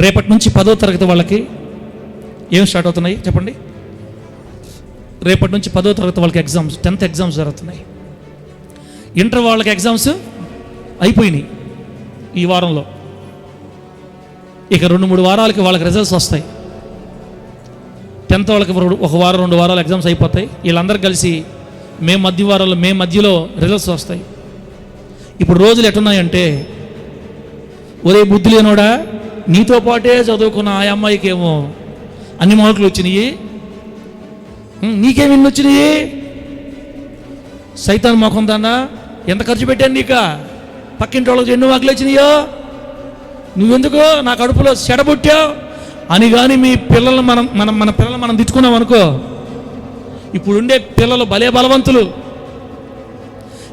రేపటి నుంచి పదో తరగతి వాళ్ళకి ఏం స్టార్ట్ అవుతున్నాయి చెప్పండి? రేపటి నుంచి పదో తరగతి వాళ్ళకి ఎగ్జామ్స్ టెన్త్ ఎగ్జామ్స్ జరుగుతున్నాయి. ఇంటర్ వాళ్ళకి ఎగ్జామ్స్ అయిపోయినాయి ఈ వారంలో. ఇక రెండు మూడు వారాలకి వాళ్ళకి రిజల్ట్స్ వస్తాయి. టెన్త్ వాళ్ళకి ఒక వారం రెండు వారాలు ఎగ్జామ్స్ అయిపోతాయి. వీళ్ళందరూ కలిసి మే మధ్య వారాల్లో మే మధ్యలో రిజల్ట్స్ వస్తాయి. ఇప్పుడు రోజులు ఎట్టున్నాయంటే ఒరే బుద్ధి లేనోడా? నీతో పాటే చదువుకున్న ఆ అమ్మాయికి ఏమో అన్ని మార్కులు వచ్చినాయి. నీకేమి ఇన్ని వచ్చినాయి? సైతాన్ మొఖం దానా ఎంత ఖర్చు పెట్టాను నీక? పక్కింటి వాళ్ళకి ఎన్ని మార్కులు వచ్చినాయో? నువ్వెందుకు నా కడుపులో చెడబుట్టావు అని కానీ మీ పిల్లలు మనం మనం మన పిల్లలు మనం తిట్టుకున్నాం అనుకో ఇప్పుడుండే పిల్లలు భలే బలవంతులు.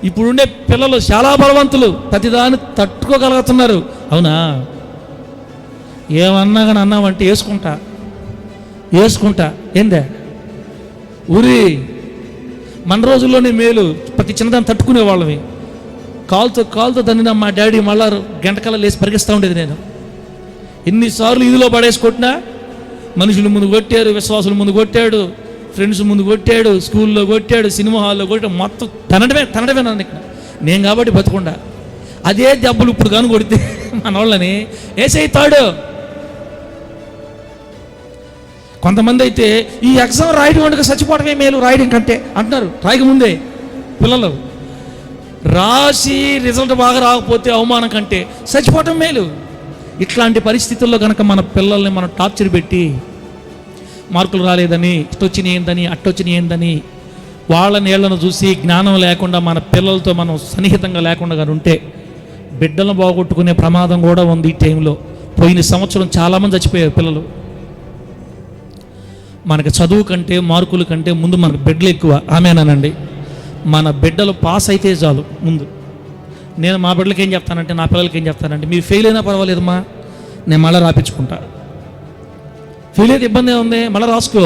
ఇప్పుడుండే పిల్లలు చాలా బలవంతులు. ప్రతిదాన్ని తట్టుకోగలుగుతున్నారు. అవునా? ఏమన్నా కానీ అన్నావంటే వేసుకుంటా. వేసుకుంటా. ఏందే? ఊరి మన రోజుల్లోనే మేలు. ప్రతి చిన్నదాన్ని తట్టుకునే వాళ్ళవి కాలుతో కాలుతో దాన్ని మా డాడీ మళ్ళా గంటకల్లా లేచి పరిగెస్తూ ఉండేది నేను. ఎన్నిసార్లు ఇదిలో పడేసి కొట్టినా? మనుషుల ముందు కొట్టారు విశ్వాసుల ముందు కొట్టాడు ఫ్రెండ్స్ ముందు కొట్టాడు స్కూల్లో కొట్టాడు సినిమా హాల్లో కొట్టాడు. మొత్తం తనడమే తనడమే నన్ను ఇక్కడ. నేను కాబట్టి బతుకుండా. అదే దెబ్బలు ఇప్పుడు కాను కొడితే మన వాళ్ళని వేసేస్తాడు కొంతమంది అయితే ఈ ఎగ్జామ్ రాయడం వెనుక చచ్చిపోవడమే మేలు రాయడం కంటే అంటున్నారు. రాయక ముందే. పిల్లలు రాసి రిజల్ట్ బాగా రాకపోతే అవమానం కంటే చచ్చిపోవటం మేలు. ఇట్లాంటి పరిస్థితుల్లో కనుక మన పిల్లల్ని మనం టార్చర్ పెట్టి మార్కులు రాలేదని ఇట్టొచ్చిన ఏందని అట్టొచ్చిన ఏందని వాళ్ళ నీళ్ళను చూసి జ్ఞానం లేకుండా మన పిల్లలతో మనం సన్నిహితంగా లేకుండా కానీ ఉంటే బిడ్డలను బాగొట్టుకునే ప్రమాదం కూడా ఉంది ఈ టైంలో పోయిన సంవత్సరం చాలామంది చచ్చిపోయారు పిల్లలు. మనకి చదువు కంటే మార్కుల కంటే ముందు మనకు బిడ్డలు ఎక్కువ. ఆమెనానండి మన బిడ్డలు పాస్ అయితే చాలు ముందు. నేను మా బిడ్డలకి ఏం చెప్తానంటే నా పిల్లలకి ఏం చెప్తానంటే మీరు ఫెయిల్ అయినా పర్వాలేదమ్మా నేను మళ్ళీ రాపించుకుంటా ఫెయిల్ అయితే ఇబ్బంది ఉంది? మళ్ళీ రాసుకో.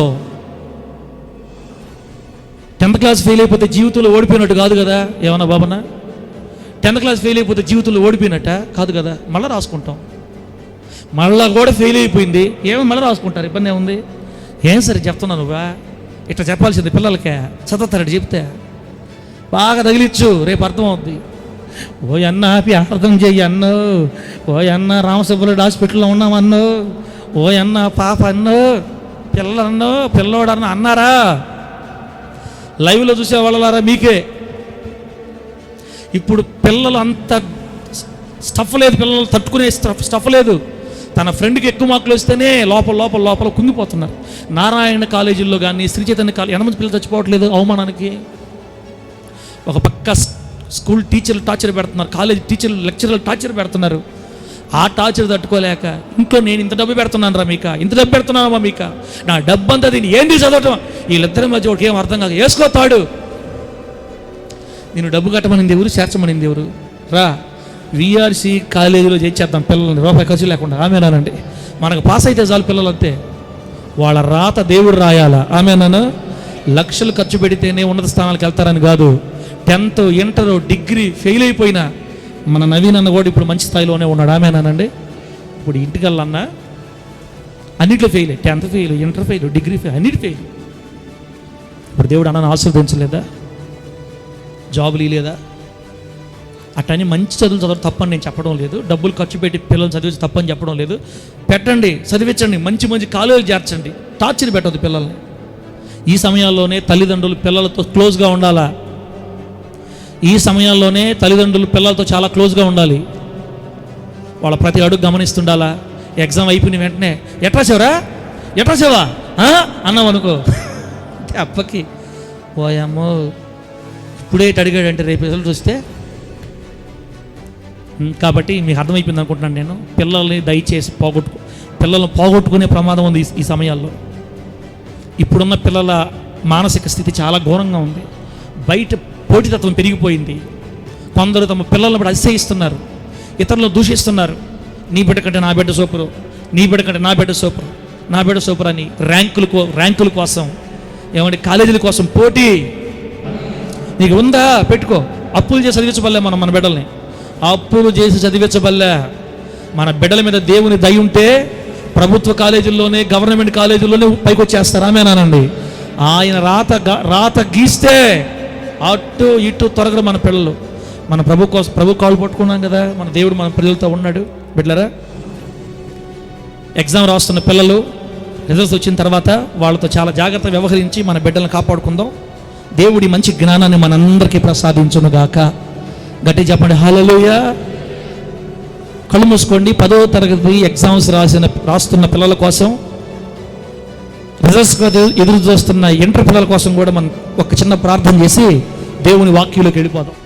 టెన్త్ క్లాస్ ఫెయిల్ అయిపోతే జీవితంలో ఓడిపోయినట్టు కాదు కదా ఏమన్నా బాబనా టెన్త్ క్లాస్ ఫెయిల్ అయిపోతే జీవితంలో ఓడిపోయినట్ట కాదు కదా మళ్ళీ రాసుకుంటాం. మళ్ళా కూడా ఫెయిల్ అయిపోయింది ఏమో మళ్ళీ రాసుకుంటారు ఇబ్బంది ఏముంది ఏం సరే చెప్తున్నా నువ్వా? ఇట్లా చెప్పాల్సింది పిల్లలకే. చదువుతారట చెప్తే. బాగా తగిలిచ్చు రేపు అర్థమవుద్ది. ఓ అన్న ఆపి అర్థం చెయ్యి అన్నో. ఓ అన్న రామసుబ్బులుడు హాస్పిటల్లో ఉన్నామన్ను ఓ అన్న పాప అన్నో. పిల్లలన్ను పిల్లోడు అన్నారా? లైవ్లో చూసేవాళ్ళారా మీకే? ఇప్పుడు పిల్లలు అంత స్టఫ్ లేదు పిల్లలు తట్టుకునే స్టఫ్ స్టఫ్ లేదు. తన ఫ్రెండ్కి ఎక్కువ మార్కులు వస్తేనే లోపల లోపల లోపల కుంగిపోతున్నారు. నారాయణ కాలేజీల్లో కానీ శ్రీ చైతన్య కాలేజ్ ఎంతమంది పిల్లలు చచ్చిపోవట్లేదు అవమానానికి? ఒక పక్క స్కూల్ టీచర్లు టార్చర్ పెడుతున్నారు కాలేజ్ టీచర్లు లెక్చరర్లు టార్చర్ పెడుతున్నారు. ఆ టార్చర్ తట్టుకోలేక ఇంట్లో నేను ఇంత డబ్బు పెడుతున్నాను రా మీక ఇంత డబ్బు పెడుతున్నానమ్మా మీక. నా డబ్బు అంతా దీన్ని ఏంటి చదవటం? వీళ్ళిద్దరి మధ్య ఒకటి ఏం అర్థం కాక వేసుకోతాడు నేను డబ్బు కట్టమనింది ఎవరు చేర్చమనింది ఎవరు? రా విఆర్సి కాలేజీలో చేర్చేద్దాం పిల్లల్ని రూపాయి ఖర్చు లేకుండా ఆమెనానండి మనకు పాస్ అయితే చాలు పిల్లలు అంతే వాళ్ళ రాత దేవుడు రాయాలా? ఆమెనాను లక్షలు ఖర్చు పెడితేనే ఉన్నత స్థానాలకు వెళ్తారని కాదు. టెన్త్ ఇంటర్ డిగ్రీ ఫెయిల్ అయిపోయినా మన నవీన్ అన్న కూడా ఇప్పుడు మంచి స్థాయిలోనే ఉన్నాడు. ఆమెనానండి ఇప్పుడు ఇంటికెళ్ళన్నా అన్నిట్లో fail. Tenth fail inter fail degree fail అన్నిటి ఫెయిల్. ఇప్పుడు దేవుడు అన్నను ఆశీర్వదించలేదా? జాబ్ లేదా అట్టని మంచి చదువులు చదవడం తప్పని నేను చెప్పడం లేదు. డబ్బులు ఖర్చు పెట్టి పిల్లలు చదివించి తప్పని చెప్పడం లేదు. పెట్టండి చదివించండి మంచి మంచి కాలేజీలు చేర్చండి. టార్చర్ పెట్టదు పిల్లల్ని. ఈ సమయాల్లోనే తల్లిదండ్రులు పిల్లలతో క్లోజ్గా ఉండాలా? ఈ సమయాల్లోనే తల్లిదండ్రులు పిల్లలతో చాలా క్లోజ్గా ఉండాలి. వాళ్ళ ప్రతి అడుగు గమనిస్తుండాలా? ఎగ్జామ్ అయిపోయిన వెంటనే ఎట్రా చెవరా ఎట్రా చెవా అన్నాం అనుకో. అప్పకి పోయామో ఇప్పుడే అడిగాడంటే రేపు రిజల్ట్ వస్తే కాబట్టి మీకు అర్థమైపోయింది అనుకుంటున్నాను నేను. పిల్లల్ని దయచేసి పోగొట్టుకో పిల్లల్ని పోగొట్టుకునే ప్రమాదం ఉంది ఈ- సమయాల్లో. ఇప్పుడున్న పిల్లల మానసిక స్థితి చాలా ఘోరంగా ఉంది. బయట పోటీతత్వం పెరిగిపోయింది. కొందరు తమ పిల్లలను బట్టి అతిశయిస్తున్నారు. ఇతరులను దూషిస్తున్నారు. నీ బిడ్డ కంటే నా బిడ్డ సూపరు. నీ బిడ్డ కంటే నా బిడ్డ సూపరు. నా బిడ్డ సూపర్ అని ర్యాంకుల కో ర్యాంకుల కోసం ఏమంటే కాలేజీల కోసం పోటీ. నీకు ఉందా? పెట్టుకో. అప్పులు చేసి చదివించబడలే మనం మన బిడ్డల్ని. అప్పులు చేసి చదివించబల్లే మన బిడ్డల మీద దేవుని దయ ఉంటే ప్రభుత్వ కాలేజీల్లోనే గవర్నమెంట్ కాలేజీల్లోనే పైకి వచ్చేస్తారు ఆమెనానండి ఆయన రాత గ- రాత గీస్తే అటు ఇటు త్వరగా మన పిల్లలు. మన ప్రభు కోసం ప్రభు కాళ్ళు పట్టుకున్నాం కదా మన దేవుడు మన ప్రజలతో ఉన్నాడు. బిడ్డలరా ఎగ్జామ్ రాస్తున్న పిల్లలు రిజల్ట్స్ వచ్చిన తర్వాత వాళ్ళతో చాలా జాగ్రత్త వ్యవహరించి మన బిడ్డలను కాపాడుకుందాం. దేవుడి మంచి జ్ఞానాన్ని మనందరికీ ప్రసాదించునుగాక. గట్టి చెప్పండి. హల్లెలూయ కళ్ళు మూసుకోండి. పదో తరగతి ఎగ్జామ్స్ రాసిన రాస్తున్న పిల్లల కోసం రిజల్ట్స్ ఎదురు చూస్తున్న ఇంటర్ పిల్లల కోసం కూడా మనం ఒక చిన్న ప్రార్థన చేసి దేవుని వాక్యంలోకి వెళ్ళిపోదాం.